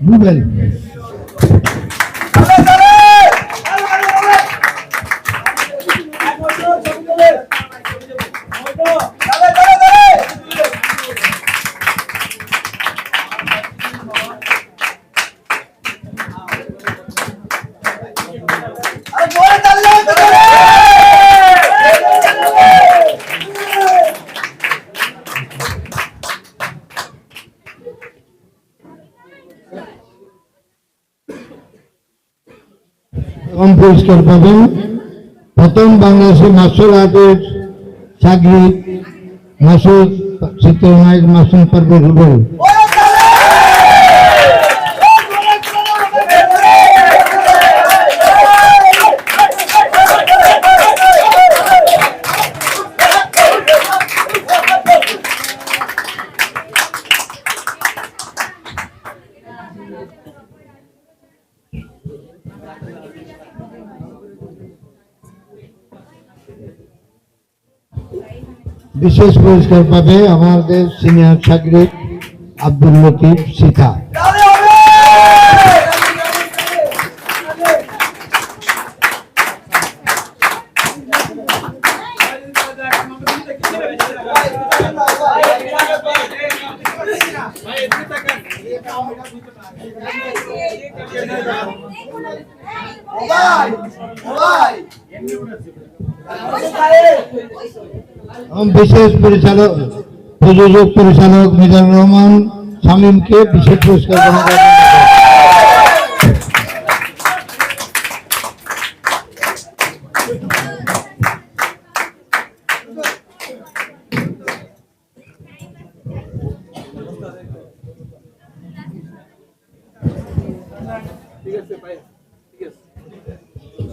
Ruben. এবং পুরস্কার পাবেন। প্রথম বাংলাদেশে মার্শাল আর্টের চাকরি মাসুদ চিত্রনায়ক মাসুম পারবে বিশেষ পুরস্কার পাবে আমাদের সিনিয়র সাগরিক আব্দুল লতিফ এবং বিশেষ পরিচালক প্রযোজক পরিচালক মিজানুর রহমান শামীমকে বিশেষ পুরস্কার প্রদান করা হবে।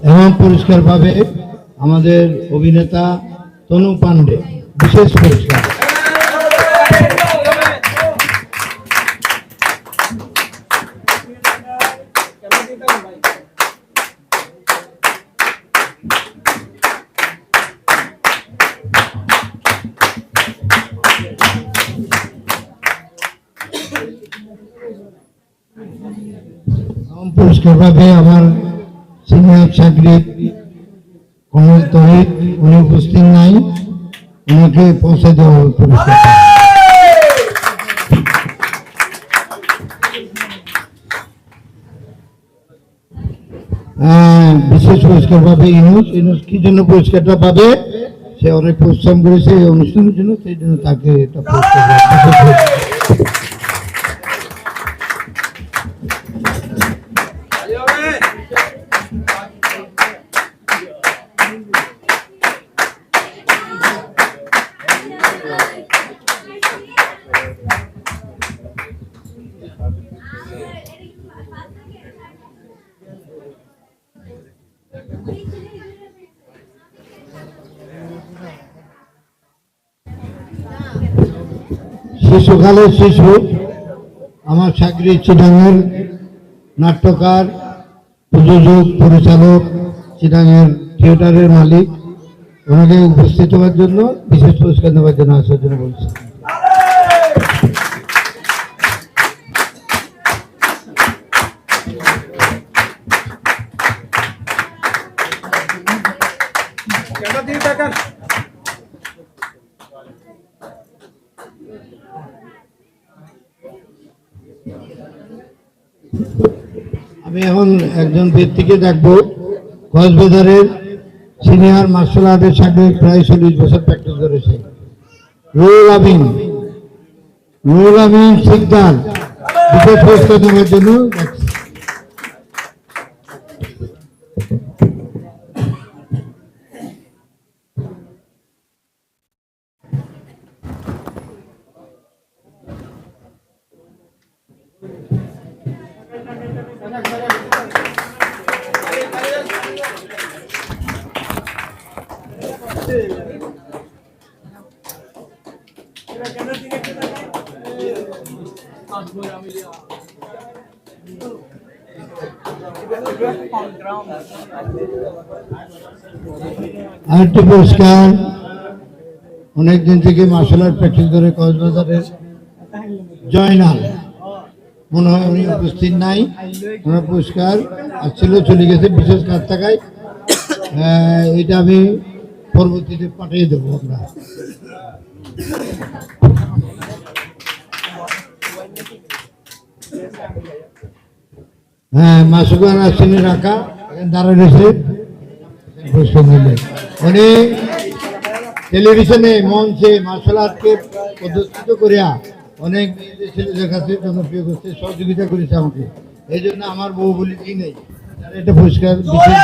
এবং পুরস্কার পাবে আমাদের অভিনেতা তনু পান্ডে বিশেষ পুরস্কার এবং পুরস্কার পাবে আমার সিনিয়র চাকরি কমল তহিদ উনি উপস্থিত নাই। ওনাকে পৌঁছে দেওয়া হবে বিশেষ পুরস্কার পাবে ইনুস। ইনুস কি জন্য পুরস্কারটা পাবে? সে অনেক পরিশ্রম করেছে এই অনুষ্ঠানের জন্য, সেই জন্য তাকে এটা পুরস্কার শিশুকালের শিশু আমার চাকরি চিটাঙের নাট্যকার, প্রযোজক, পরিচালক চিটাঙের থিয়েটারের মালিক, ওনাকে উপস্থিত হওয়ার জন্য, বিশেষ পুরস্কার নেওয়ার জন্য আসার জন্য বলছি। আমি এখন একজন ব্যক্তিকে ডাকবো কক্সবাজারের সিনিয়র মার্শাল আর্টের সাথে প্রায় চল্লিশ বছর প্র্যাকটিস করেছে। রুহুল আমিন। রুহুল আমিন শিকদার। বিশেষ নেওয়ার জন্য ডাকছি। আরেকটি পুরস্কার অনেকদিন থেকে মার্শাল আর্ট প্র্যাকটিস করে কক্সবাজারের জয়নাল। মনে হয় উনি উপস্থিত নাই। ওনার পুরস্কার আসছিল চলে গেছে বিশেষ কাজ থাকায়। এটা আমি পরবর্তীতে পাঠিয়ে দেবো আমরা। হ্যাঁ মাসুকার আসছেন রাখা দাঁড়ায় রয়েছে। উনি টেলিভিশনে মঞ্চে মার্শাল আর্টকে প্রদর্শিত করিয়া অনেক মেয়েদের, ছেলেদের কাছে জনপ্রিয় করতে সহযোগিতা করেছে আমাকে। এই জন্য আমার বউ বলি নেই। একটা পুরস্কার বিশেষ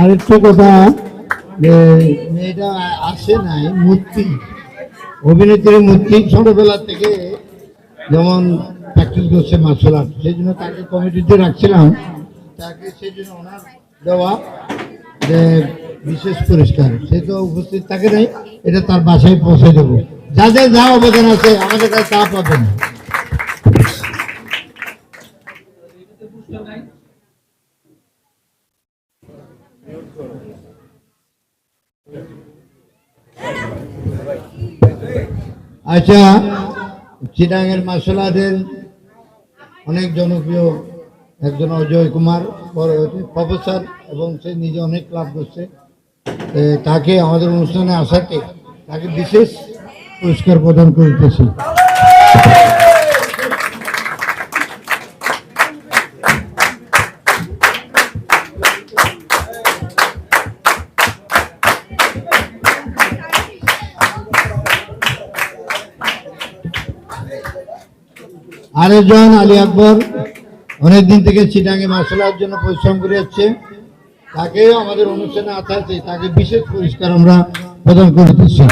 আরেকটু কথা মেয়েটা আসে নাই, মূর্তি, অভিনেত্রী মূর্তি ছোটবেলা থেকে যেমন প্র্যাকটিস করছে মার্শাল আর্ট সেই জন্য তাকে কমিটিতে রাখছিলাম। তাকে সেই জন্য ওনার দেওয়া যে বিশেষ পুরস্কার, সে তো উপস্থিত থাকে নাই, এটা তার বাসায় পৌঁছে দেবো। যাদের যা অবদান আছে, আমাদের কাছে তা পাবেন। আচ্ছা চিটাঙের মার্শাল আর্টের অনেক জনপ্রিয় একজন অজয় কুমার, পরে হচ্ছে প্রফেসর, এবং সে নিজে অনেক ক্লাব করছে। তাকে আমাদের অনুষ্ঠানে আসাতে তাকে বিশেষ পুরস্কার প্রদান করিতেছি। আরেকজন আলী আকবর অনেকদিন থেকে চিটাঙ্গে মার্শাল আর্ট জন্য পরিশ্রম করে যাচ্ছে। তাকেও আমাদের অনুষ্ঠানে আসাতে তাকে বিশেষ পুরস্কার আমরা প্রদান করতেছি